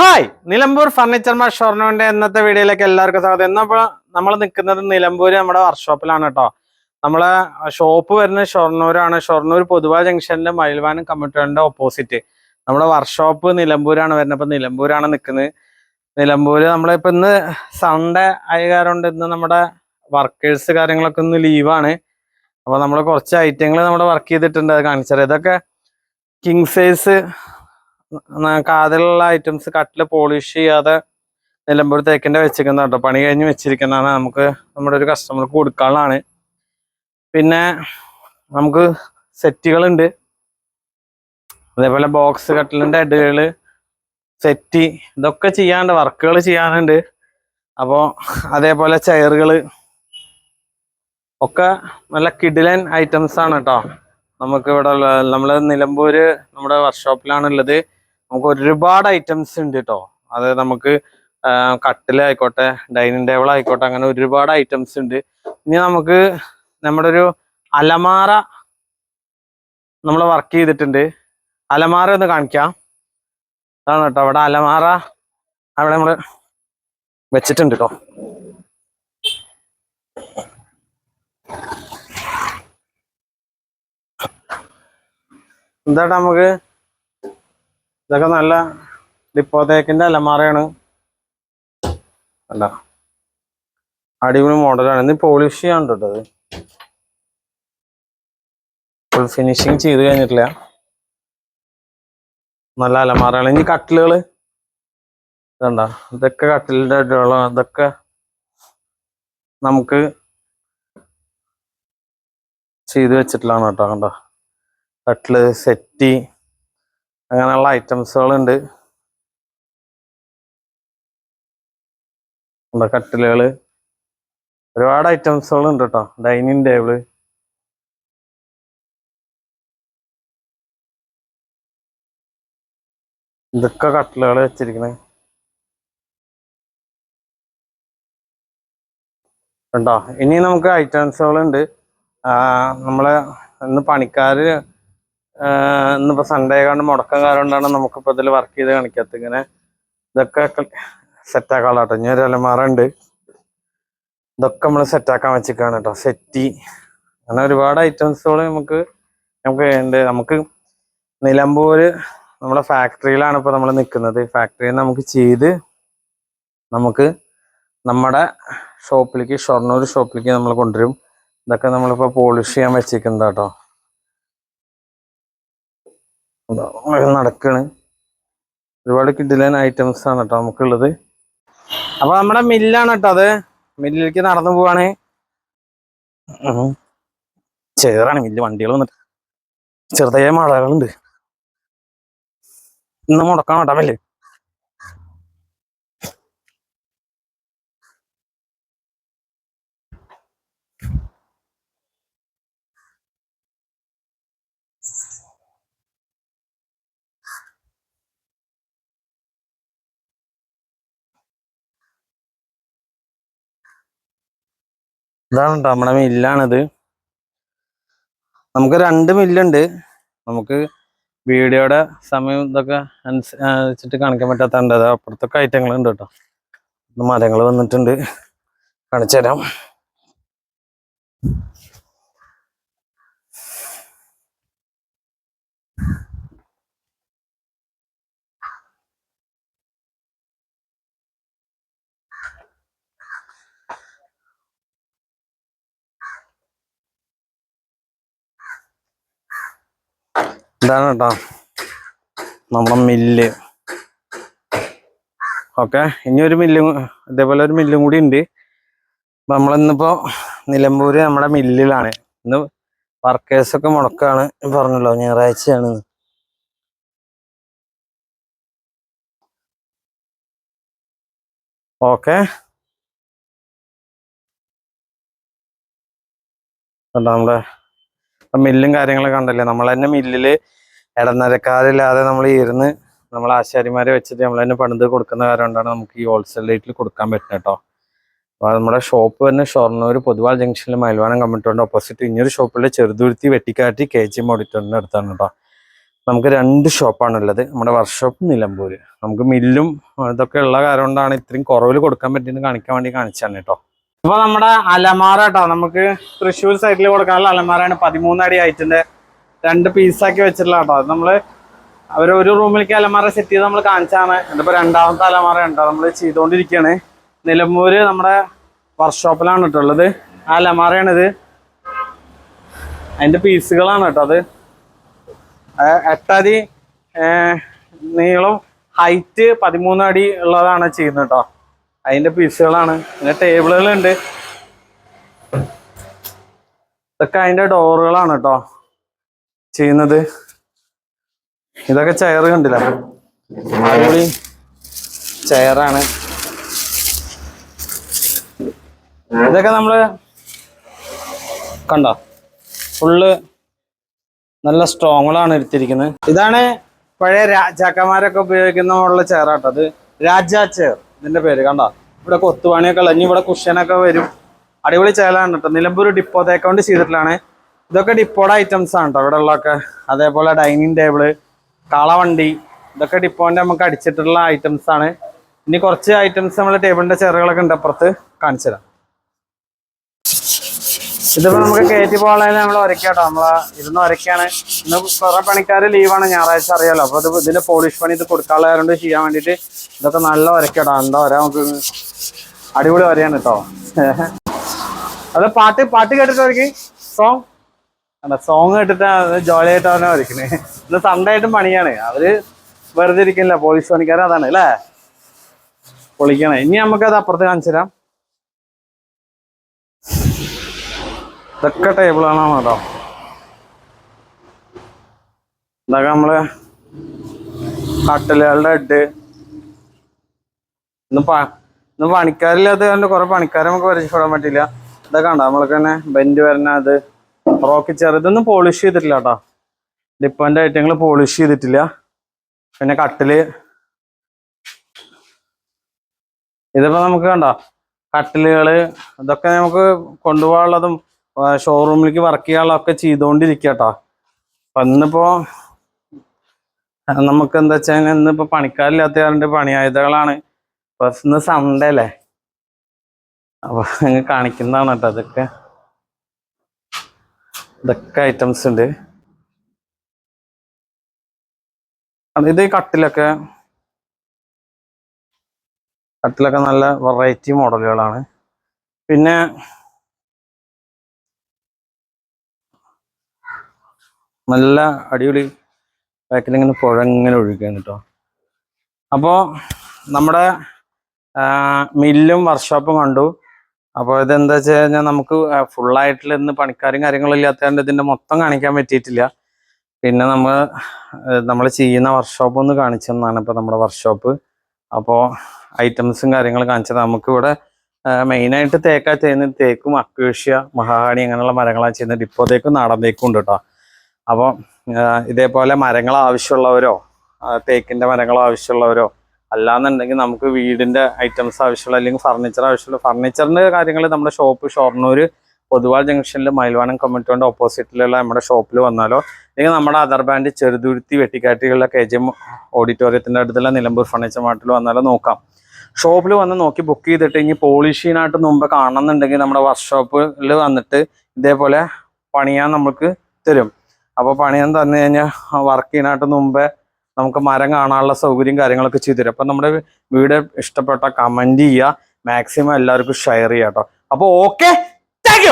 Hi Nilambur furniture മാർ ഷോർണോന്റെ ഇന്നത്തെ വീഡിയോയിലേക്ക് എല്ലാവർക്കും സ്വാഗതം. ഇന്നിപ്പോൾ നമ്മൾ നിൽക്കുന്നത് നിലമ്പൂർ നമ്മുടെ വർക്ക്ഷോപ്പിലാണ് കേട്ടോ. നമ്മളെ ഷോപ്പ് വരുന്നത് ഷൊർണൂരാണ്. ഷൊർണൂർ പൊതുവാ ജംഗ്ഷനിലെ മയിൽവാനം കമ്പ്യൂട്ടറിന്റെ ഓപ്പോസിറ്റ് നമ്മുടെ വർക്ക്ഷോപ്പ് നിലമ്പൂരാണ് വരുന്നത്. അപ്പൊ നിലമ്പൂരാണ് നിൽക്കുന്നത്. നിലമ്പൂർ നമ്മളിപ്പോ ഇന്ന് സൺഡേ ആയ കാരണം ഇന്ന് നമ്മുടെ വർക്കേഴ്സ് കാര്യങ്ങളൊക്കെ ഒന്ന് ലീവാണ് അപ്പൊ നമ്മൾ കുറച്ച് ഐറ്റങ്ങൾ നമ്മുടെ വർക്ക് ചെയ്തിട്ടുണ്ട്. അത് കാണിച്ചത് ഇതൊക്കെ കിങ് സൈസ് കാതിലുള്ള ഐറ്റംസ് കട്ടിൽ പോളിഷ് ചെയ്യാതെ നിലമ്പൂർ തേക്കിന്റെ വെച്ചിരിക്കുന്ന കേട്ടോ. പണി കഴിഞ്ഞ് വെച്ചിരിക്കുന്നതാണ്. നമുക്ക് നമ്മുടെ ഒരു കസ്റ്റമർക്ക് കൊടുക്കാനുള്ളതാണ്. പിന്നെ നമുക്ക് സെറ്റുകളുണ്ട്. അതേപോലെ ബോക്സ് കട്ടിലിന്റെ അഡുകൾ സെറ്റി ഇതൊക്കെ ചെയ്യാനുണ്ട്. വർക്കുകൾ ചെയ്യാനുണ്ട്. അപ്പോൾ അതേപോലെ ചെയറുകൾ ഒക്കെ നല്ല കിഡിലൻ ഐറ്റംസ് ആണ് കേട്ടോ. നമുക്ക് ഇവിടെ നമ്മൾ നിലമ്പൂര് നമ്മുടെ വർക്ക്ഷോപ്പിലാണുള്ളത് നമുക്ക് ഒരുപാട് ഐറ്റംസ് ഉണ്ട് കേട്ടോ അത് നമുക്ക് കട്ടിലായിക്കോട്ടെ ഡൈനിങ് ടേബിൾ ആയിക്കോട്ടെ അങ്ങനെ ഒരുപാട് ഐറ്റംസ് ഉണ്ട്. ഇനി നമുക്ക് നമ്മുടെ ഒരു അലമാര നമ്മൾ വർക്ക് ചെയ്തിട്ടുണ്ട്. അലമാര ഒന്ന് കാണിക്കാം. അതാണ് കേട്ടോ അവിടെ അലമാര. അവിടെ നമ്മൾ വെച്ചിട്ടുണ്ട് കേട്ടോ എന്താ നമുക്ക് ഇതൊക്കെ നല്ല ഡിപ്പോത്തേക്കിന്റെ അലമാറയാണ് അല്ല അടിപൊളി മോഡലാണ്. ഇന്ന് പോളിഷ് ചെയ്യാൻ കേട്ടത് ഫുൾ ഫിനിഷിങ് ചെയ്ത് കഴിഞ്ഞിട്ടില്ല. നല്ല അലമാറയാണ് ഇനി കട്ടിലുകൾ ഇതണ്ട? ഇതൊക്കെ കട്ടിലിന്റെ അടിയോളം ഇതൊക്കെ നമുക്ക് ചെയ്ത് വെച്ചിട്ടുള്ളതാണ് കേട്ടോ. കണ്ടോ? കട്ടിൽ സെറ്റി അങ്ങനെയുള്ള ഐറ്റംസുകളുണ്ട് നമ്മുടെ കട്ടിലുകൾ. ഒരുപാട് ഐറ്റംസുകളുണ്ട് കേട്ടോ ഡൈനിങ് ടേബിൾ. ഇതൊക്കെ കട്ടിലുകൾ വെച്ചിരിക്കണേ. ഉണ്ടോ ഇനി നമുക്ക് ഐറ്റംസുകളുണ്ട് നമ്മളെ ഇന്ന് പണിക്കാര് ഇന്നിപ്പോ സൺഡേ ആയതുകൊണ്ട് മുടക്കം കാരണം കൊണ്ടാണ് നമുക്കിപ്പോ ഇതിൽ വർക്ക് ചെയ്ത് കാണിക്കാത്ത ഇങ്ങനെ ഇതൊക്കെ സെറ്റ് ആക്കാനുള്ള കേട്ടോ. ഇനി ഒരു അലമാറ ഉണ്ട്. ഇതൊക്കെ നമ്മൾ സെറ്റ് ആക്കാൻ വെച്ചിരിക്കുകയാണ് കേട്ടോ. സെറ്റി. അങ്ങനെ ഒരുപാട് ഐറ്റംസുകൾ നമുക്ക് നമുക്ക് ഉണ്ട്. നമുക്ക് നിലമ്പൂർ നമ്മുടെ ഫാക്ടറിയിലാണ് ഇപ്പൊ നമ്മൾ നിൽക്കുന്നത് ഫാക്ടറിയിൽ നമുക്ക് ചെയ്ത് നമുക്ക് നമ്മുടെ ഷോപ്പിലേക്ക് ഷൊർണൂർ ഷോപ്പിലേക്ക് നമ്മൾ കൊണ്ടുവരും. ഇതൊക്കെ നമ്മളിപ്പോൾ പോളിഷ് ചെയ്യാൻ വെച്ചിരിക്കുന്നത് കേട്ടോ. നടക്കാണ്. ഒരുപാട് കിഡിലൻ ഐറ്റംസ് ആണ് കേട്ടോ നമുക്കുള്ളത്. അപ്പൊ നമ്മുടെ മില്ലാണ് കേട്ടോ അത്. മില്ലിലേക്ക് നടന്നു പോവാണ്. ചേറാണ് മില്ല് വണ്ടികൾ വന്നിട്ട്. ചെറുതായ മഴകളുണ്ട് ഇന്ന് മുടക്കാൻ കേട്ടോ മില്ല് ഇതാണ് കേട്ടോ നമ്മുടെ മില്ലാണിത്. നമുക്ക് രണ്ട് മില്ലുണ്ട്. നമുക്ക് വീഡിയോയുടെ സമയം ഇതൊക്കെ അനുസരിച്ചിട്ട് കാണിക്കാൻ പറ്റാത്തതുണ്ട് അത് അപ്പുറത്തൊക്കെ ഐറ്റങ്ങൾ ഉണ്ട് കേട്ടോ മരങ്ങൾ വന്നിട്ടുണ്ട്. കാണിച്ചു തരാം ഇതാണ് കേട്ടോ നമ്മുടെ മില്ല്. ഓക്കെ ഇനി ഒരു മില്ലും ഇതേപോലെ ഒരു മില്ലും കൂടി ഉണ്ട്. നമ്മളിന്നിപ്പോ നിലമ്പൂര് നമ്മുടെ മില്ലിലാണ്. ഇന്ന് വർക്കേഴ്സ് ഒക്കെ മുടക്കാണ് പറഞ്ഞല്ലോ ഞായറാഴ്ചയാണ്. ഓക്കെ. കണ്ടോ നമ്മുടെ മില്ലും കാര്യങ്ങളൊക്കെ ഉണ്ടല്ലേ? നമ്മൾ തന്നെ മില്ലിൽ ഇടനിലക്കാരില്ലാതെ നമ്മൾ ഇരുന്ന് നമ്മൾ ആശാരിമാരെ വെച്ചിട്ട് നമ്മൾ തന്നെ പണിത് കൊടുക്കുന്ന കാര്യം കൊണ്ടാണ് നമുക്ക് ഈ ഹോൾസെയിൽ റേറ്റിൽ കൊടുക്കാൻ പറ്റുന്നത് കേട്ടോ. അപ്പോൾ നമ്മുടെ ഷോപ്പ് തന്നെ ഷൊർണൂർ പൊതുവാൾ ജംഗ്ഷനിൽ മയിൽവാനം കമ്പിട്ടുണ്ട് ഓപ്പോസിറ്റ് ഇനിയൊരു ഷോപ്പിൽ ചെറുതുരുത്തി വെട്ടിക്കാട്ടി കെ ജി ഓഡിറ്റോറിന്റെ അടുത്താണ് കേട്ടോ. നമുക്ക് രണ്ട് ഷോപ്പാണ് ഉള്ളത്. നമ്മുടെ വർക്ക്ഷോപ്പ് നിലമ്പൂര്. നമുക്ക് മില്ലും ഇതൊക്കെ ഉള്ള കാരണം കൊണ്ടാണ് ഇത്രയും കുറവിൽ കൊടുക്കാൻ പറ്റിയെന്ന് കാണിക്കാൻ വേണ്ടി കാണിച്ചാണ് കേട്ടോ. ഇപ്പൊ നമ്മുടെ അലമാര കേട്ടോ നമുക്ക് തൃശ്ശൂർ സൈഡിൽ കൊടുക്കാനുള്ള അലമാറയാണ്. പതിമൂന്നടി ഹൈറ്റിന്റെ രണ്ട് പീസാക്കി വെച്ചിട്ടുള്ള കേട്ടോ. നമ്മൾ അവർ ഒരു റൂമിലേക്ക് അലമാറ സെറ്റ് ചെയ്ത് നമ്മൾ കാണിച്ചാണ്. ഇതിപ്പോ രണ്ടാമത്തെ അലമാറ ഉണ്ടോ നമ്മൾ ചെയ്തുകൊണ്ടിരിക്കുകയാണ് നിലമ്പൂര് നമ്മുടെ വർക്ക്ഷോപ്പിലാണ് കേട്ടോ ഉള്ളത്. ആ അലമാറയാണിത്. അതിന്റെ പീസുകളാണ് കേട്ടോ അത്. എട്ടടി നീളം ഹൈറ്റ് പതിമൂന്ന് അടി ഉള്ളതാണ് ചെയ്യുന്നത് കേട്ടോ. അതിന്റെ പീസുകളാണ്. പിന്നെ ടേബിളുകളുണ്ട്. ഇതൊക്കെ അതിന്റെ ഡോറുകളാണ് കേട്ടോ ചെയ്യുന്നത്. ഇതൊക്കെ ചെയർ കണ്ടില്ല? ചെയറാണ്. ഇതൊക്കെ നമ്മൾ കണ്ടോ? ഫുള്ള് നല്ല സ്ട്രോങ്ങുകളാണ് എടുത്തിരിക്കുന്നത്. ഇതാണ് പഴയ രാജാക്കന്മാരൊക്കെ ഉപയോഗിക്കുന്ന ഉള്ള ചെയറാട്ടോ. അത് രാജാ ചെയർ. ഇതിന്റെ പേര് കണ്ട? ഇവിടെ കൊത്തുപണിയൊക്കെ ഉള്ള ഇവിടെ കുഷ്യനൊക്കെ വരും. അടിപൊളി ചേലാണ് കേട്ടോ നിലമ്പൂർ ഡിപ്പോ തേക്കൗണ്ട് ചെയ്തിട്ടാണ് ഇതൊക്കെ ഡിപ്പോയുടെ ഐറ്റംസ് ആണ് കേട്ടോ ഇവിടെ ഉള്ളതൊക്കെ അതേപോലെ ഡൈനിങ് ടേബിൾ കാളവണ്ടി ഇതൊക്കെ ഡിപ്പോന്റെ നമുക്ക് അടിച്ചിട്ടുള്ള ഐറ്റംസ് ആണ്. ഇനി കുറച്ച് ഐറ്റംസ് നമ്മൾ ടേബിളിന്റെ ചെറുകളൊക്കെ ഉണ്ട് അപ്പുറത്ത് കാണിച്ചു തരാം ഇതിപ്പോ നമുക്ക് കയറ്റി പോകാൻ നമ്മൾ ഒരക്കാട്ടോ നമ്മൾ ഇരുന്ന് ഒരക്കാണ് ഇന്ന് കുറെ പണിക്കാർ ലീവാണ് ഞായറാഴ്ച അറിയാലോ. അപ്പൊ ഇത് ഇതിന്റെ പോളിഷ് പണി ഇത് കൊടുക്കാനുള്ളതുകൊണ്ട് ചെയ്യാൻ വേണ്ടിട്ട് ഇതൊക്കെ നല്ല ഒരക്കാട്ടോ എന്താ ഒരാ നമുക്ക് അടിപൊളി വരെയാണ് കേട്ടോ അത് പാട്ട് പാട്ട് കേട്ടിട്ട് ഒരക്കി സോങ് അല്ല സോങ് കേട്ടിട്ട് ജോലി ആയിട്ടാണ് വരയ്ക്കണേ ഇന്ന് സൺഡേ ആയിട്ടും പണിയാണ്. അവർ വെറുതെ ഇരിക്കില്ല പോളിഷ് പണിക്കാരൻ അതാണ് അല്ലേ? പൊളിക്കണേ. ഇനി നമുക്കത് അപ്പുറത്ത് കാണിച്ചു തരാം ഇതൊക്കെ ടേബിളാണ് കേട്ടോ ഇതൊക്കെ നമ്മൾ കട്ടലുകളുടെ ഹെഡ് ഇന്ന് ഇന്ന് പണിക്കാരില്ലാത്ത കണ്ട് കുറെ പണിക്കാരെ നമുക്ക് പരിചയപ്പെടാൻ പറ്റില്ല ഇതൊക്കെ കണ്ടോ? നമ്മൾക്ക് തന്നെ ബെൻഡ് വരുന്ന അത്. റോക്കി ചെയർ ഇതൊന്നും പോളിഷ് ചെയ്തിട്ടില്ല കേട്ടോ ഡിപ്പോന്റെ ഐറ്റങ്ങൾ പോളിഷ് ചെയ്തിട്ടില്ല. പിന്നെ കട്ടിൽ. ഇതിപ്പോ നമുക്ക് കണ്ടോ? കട്ടിലുകൾ. ഇതൊക്കെ നമുക്ക് കൊണ്ടുപോകാനുള്ളതും ഷോറൂമിലേക്ക് വർക്ക് ചെയ്യാനുള്ളതൊക്കെ ചെയ്തുകൊണ്ടിരിക്കട്ടോ അപ്പം അപ്പൊ ഇന്നിപ്പോ നമുക്ക് എന്താ വെച്ചാൽ ഇന്നിപ്പോ പണിക്കാരില്ലാത്ത കാരണം പണിയായുധകളാണ്. ഇപ്പൊ ഇന്ന് സൺഡേ അല്ലേ? അപ്പോൾ അങ്ങ് കാണിക്കുന്നതാണ് കേട്ടോ അതൊക്കെ ഇതൊക്കെ ഐറ്റംസ് ഉണ്ട്. ഇത് കട്ടിലൊക്കെ കട്ടിലൊക്കെ നല്ല വെറൈറ്റി മോഡലുകളാണ് പിന്നെ നല്ല അടിപൊളി ബാക്കിൽ ഇങ്ങനെ പുഴ ഇങ്ങനെ കേട്ടോ അപ്പോൾ നമ്മുടെ മില്ലും വർക്ക്ഷോപ്പും കണ്ടു. അപ്പോൾ ഇതെന്താ വെച്ച് കഴിഞ്ഞാൽ നമുക്ക് ഫുള്ളായിട്ടുള്ള ഇന്ന് പണിക്കാരും കാര്യങ്ങളും ഇല്ലാത്തതുകൊണ്ട് ഇതിന്റെ മൊത്തം കാണിക്കാൻ പറ്റിയിട്ടില്ല. പിന്നെ നമ്മൾ നമ്മൾ ചെയ്യുന്ന വർക്ക്ഷോപ്പ് ഒന്ന് കാണിച്ചെന്നാണ് ഇപ്പോൾ നമ്മുടെ വർക്ക്ഷോപ്പ് അപ്പോൾ ഐറ്റംസും കാര്യങ്ങളും കാണിച്ചത്. നമുക്കിവിടെ മെയിനായിട്ട് തേക്കാ ചെയ്യുന്നത് തേക്കും അക്വേഷ്യ മഹാഹാണി അങ്ങനെയുള്ള മരങ്ങളാണ് ചെയ്യുന്നത്. ഇപ്പോൾ തേക്കും നാടൻ തേക്കും ഉണ്ട് കേട്ടോ അപ്പോൾ ഇതേപോലെ മരങ്ങൾ ആവശ്യമുള്ളവരോ തേക്കിന്റെ മരങ്ങൾ ആവശ്യമുള്ളവരോ അല്ലാന്നുണ്ടെങ്കിൽ നമുക്ക് വീടിന്റെ ഐറ്റംസ് ആവശ്യമുള്ള അല്ലെങ്കിൽ ഫർണിച്ചർ ആവശ്യമുള്ള ഫർണിച്ചറിന്റെ കാര്യങ്ങൾ നമ്മുടെ ഷോപ്പ് ഷൊർണൂർ പൊതുവാൾ ജംഗ്ഷനിൽ മയിൽവാനം കമ്മിറ്റിയുടെ ഓപ്പോസിറ്റിലുള്ള നമ്മുടെ ഷോപ്പിൽ വന്നാലോ അല്ലെങ്കിൽ നമ്മുടെ അദർ ബാൻഡ് ചെറുതുരുത്തി വെട്ടിക്കാട്ടികളിലെ കെ ജി എം ഓഡിറ്റോറിയത്തിന്റെ അടുത്തുള്ള നിലമ്പൂർ ഫർണിച്ചർ മാർട്ടിൽ വന്നാലോ നോക്കാം. ഷോപ്പിൽ വന്ന് നോക്കി ബുക്ക് ചെയ്തിട്ട് ഇനി പോളിഷീനായിട്ട് മുമ്പ് കാണണമെന്നുണ്ടെങ്കിൽ നമ്മുടെ വർക്ക്ഷോപ്പിൽ വന്നിട്ട് ഇതേപോലെ പണിയാൻ നമുക്ക് തരും. അപ്പോൾ പണിയാൻ തന്നു കഴിഞ്ഞാൽ വർക്ക് ചെയ്യാനായിട്ട് മുമ്പേ നമുക്ക് മരം കാണാനുള്ള സൗകര്യം കാര്യങ്ങളൊക്കെ ചെയ്തു തരും. അപ്പം നമ്മുടെ വീട് ഇഷ്ടപ്പെട്ട കമന്റ് ചെയ്യുക. മാക്സിമം എല്ലാവർക്കും ഷെയർ ചെയ്യാം കേട്ടോ. അപ്പോൾ ഓക്കെ താങ്ക്